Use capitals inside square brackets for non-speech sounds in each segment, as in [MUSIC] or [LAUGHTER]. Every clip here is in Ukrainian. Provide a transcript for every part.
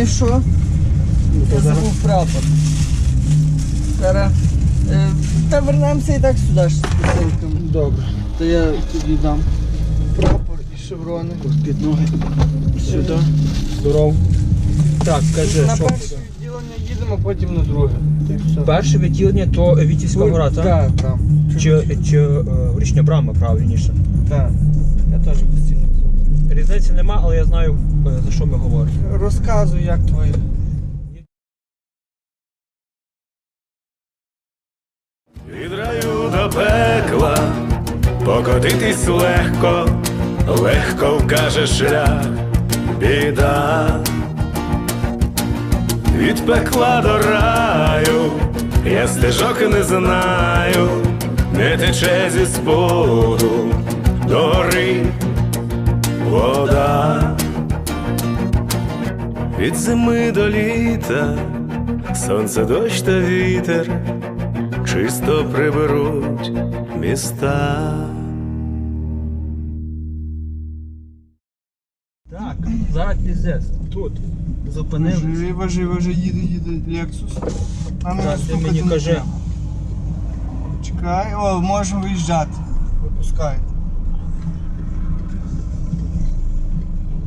знаєш що? Я забув прапор. Зараз. е, Та вернемося і так сюди ж з посилками. Добре. То я тобі дам прапор і шеврони. Під ноги. Сюди. Здоров. Так, кажи, на що перше буде? відділення їдемо, потім на друге. Та й все. Перше відділення то Вітівська гора, так? Так, там. Чи, чи е, річня брама, правильніше. Так. Я теж постійно. Різниці нема, але я знаю, е, за що ми говоримо. Розказуй, як твої. Від раю до пекла покотитись легко, легко вкаже шлях, біда. Від пекла до раю, я стежок не знаю, не тече зі споду до гори вода. Від зими до літа, сонце, дощ та вітер чисто приберуть міста. Так, зараз піздець. Тут. Зупинились. Важи, важи, важи, їде, їде Lexus. Нам Так, його ти стукати мені не кажи. Чекай, о, можемо виїжджати. Випускай.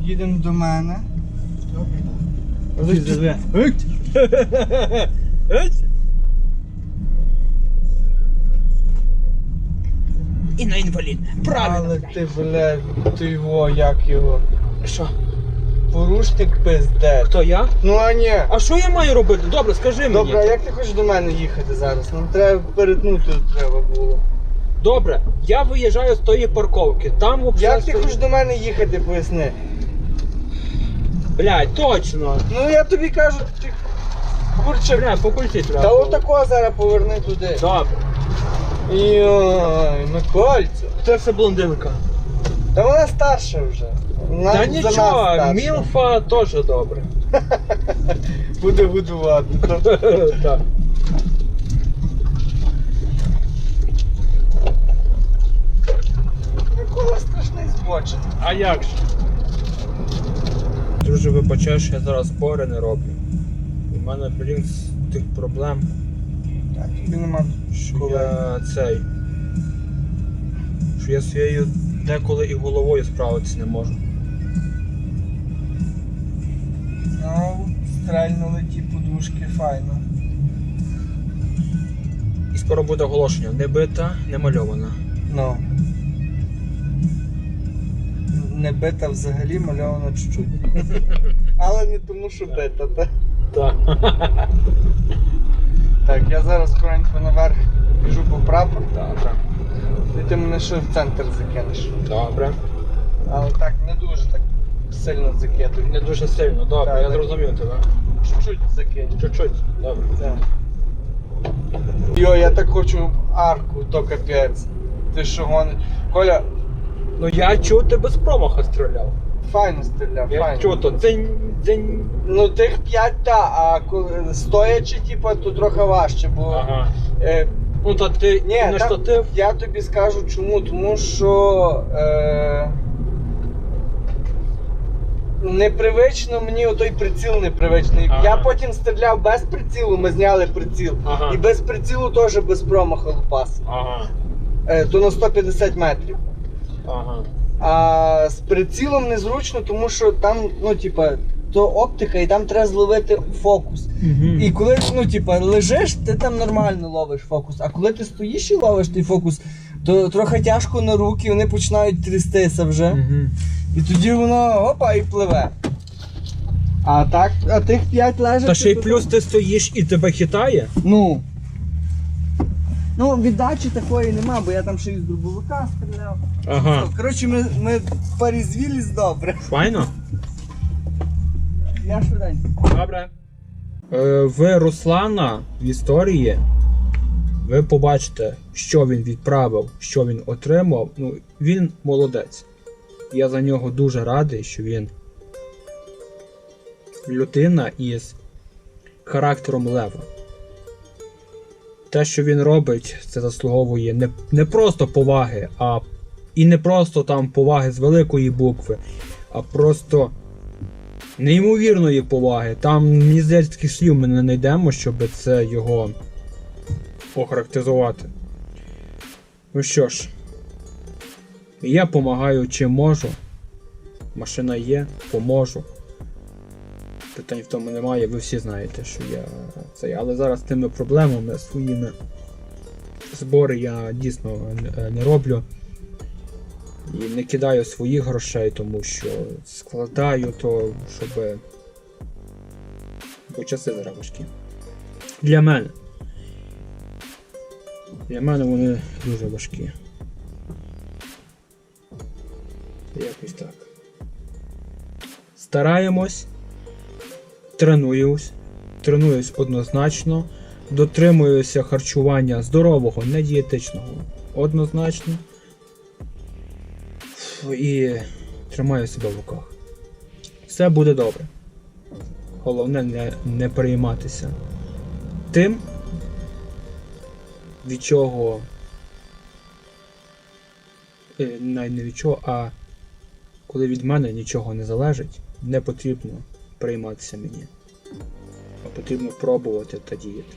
Їдемо до мене. І на інвалідне. Правильно. Але ти, бля, ти його, як його. Що? Порушник пиздець. Хто я? Ну а ні. А що я маю робити? Добре, скажи мені. Добре, а як ти хочеш до мене їхати зараз? Нам треба перетнути треба було. Добре, я виїжджаю з тої парковки. Там взагалі. Як ти хочеш до мене їхати, поясни. Блядь, точно. Ну я тобі кажу, ти курче. Бля, по культі треба. Та було. отако зараз поверни туди. Добре. Йой, на кольцю. Це все блондинка. Та вона старша вже. Вона Та за нас нічого, старша. Мілфа теж добре. [LAUGHS] Буде годувати. [LAUGHS] Так. Микола страшний збочить. А як же? Друже, вибачаєш, я зараз збори не роблю. У мене, блін, з тих проблем, Так, тобі нема що коли. я цей. Що я своєю деколи і головою справитися не можу. Ну, стрельнули ті подушки, файно. І скоро буде оголошення. Не бита, не мальована. Ну. Не бита взагалі, мальована чуть-чуть. Але не тому, що бита, та. Так. Так, я зараз скоренько наверх біжу по прапор, Добре. і ти мене ще в центр закинеш. Добре. Але так не дуже так сильно закидуй. Не дуже сильно, добре, Так, я так. зрозумів тебе. Чуть-чуть закинь. Чуть-чуть. Добре. Так. Йо, я так хочу арку, то капець. Ти що гониш? Коля, Ну я чув, ти без промаха стріляв. файно стріляв, Я файно. чув, то дзень, дзень. Ну тих п'ять та, а коли- стоячи, типу, то трохи важче, бо. Ага. Е, Ну то ти ні, на там- штатив. я тобі скажу чому, тому що. Е, непривично мені отой приціл непривичний. Ага. Я потім стріляв без прицілу, ми зняли приціл. Ага. І без прицілу теж без промаху лупас. Ага. Е, то на 150 метрів. Ага. А з прицілом незручно, тому що там, ну, типа, то оптика, і там треба зловити фокус. І коли ну, типа, лежиш, ти там нормально ловиш фокус. А коли ти стоїш і ловиш той фокус, то трохи тяжко на руки, вони починають трястися вже. Мгм. І тоді воно опа і пливе. А так, а тих п'ять лежить. Та ще й плюс ти стоїш і тебе хитає. Ну. Ну, віддачі такої нема, бо я там ще із дробовика стріляв. Ага. Коротше, ми, ми порізвілись добре. Файно? Я швиденько. Добре. Е, в Руслана в історії ви побачите, що він відправив, що він отримав. Ну, він молодець. Я за нього дуже радий, що він людина із характером лева. Те, що він робить, це заслуговує не, не просто поваги, а і не просто там поваги з великої букви, а просто неймовірної поваги. Там, здається, таких слів ми не знайдемо, щоб це його охарактеризувати. Ну що ж, я допомагаю чим можу. Машина є, поможу. Питань в тому немає, ви всі знаєте, що я цей. Але зараз тими проблемами своїми збори я дійсно не- не роблю. І не кидаю своїх грошей, тому що складаю то, щоб. Бо часи зараз важкі. Для мене. Для мене вони дуже важкі. Якось так. Стараємось, тренуюсь, тренуюсь однозначно, дотримуюся харчування здорового, не дієтичного. Однозначно. І тримаю себе в руках. Все буде добре. Головне не, не перейматися тим, від чого. е, Навіть не від чого, а коли від мене нічого не залежить, не потрібно перейматися мені. А потрібно пробувати та діяти.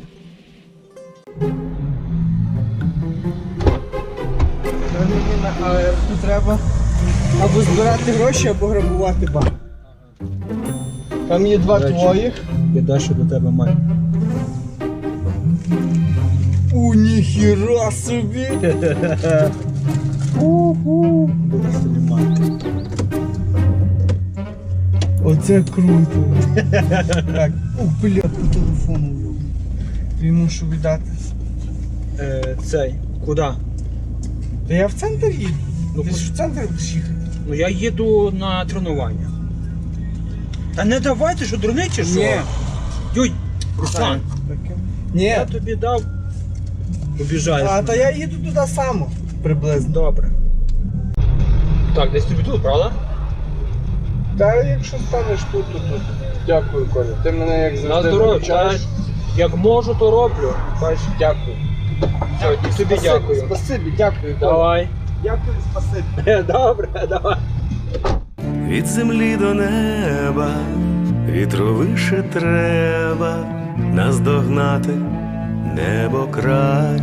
А тут треба або збирати гроші, або грабувати банк. Там є два твоїх. Я дещо до тебе маю. У ніхіра собі! [LAUGHS] Оце круто. [LAUGHS] так, ух, бля, по телефону. Тобі мушу віддати. Е, цей. Куди? Та я в центр їду. Ну, Ти ж в центр будеш їхати. Ну я їду на тренування. Та не давайте, що дурний чи що? Ні. Юй, Руслан, Ні. я тобі дав. Обіжаєш. А, мене. та я їду туди само. Приблизно. Добре. Так, десь тобі тут, правда? Та якщо станеш тут, то тут. Дякую, Коля. Ти мене як На завжди здоров'я. виручаєш. Як можу, то роблю. Бачиш, дякую. Все, і тобі Спасибі, дякую. Спасибі, дякую. Коля. Давай. Дякую, спасибі. [LAUGHS] Добре, давай. Від землі до неба, вітру треба наздогнати небо край.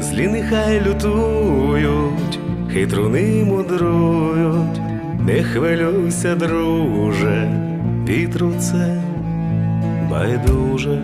Злі нехай лютують, хитруни мудрують, не хвилюйся, друже, вітру це байдуже.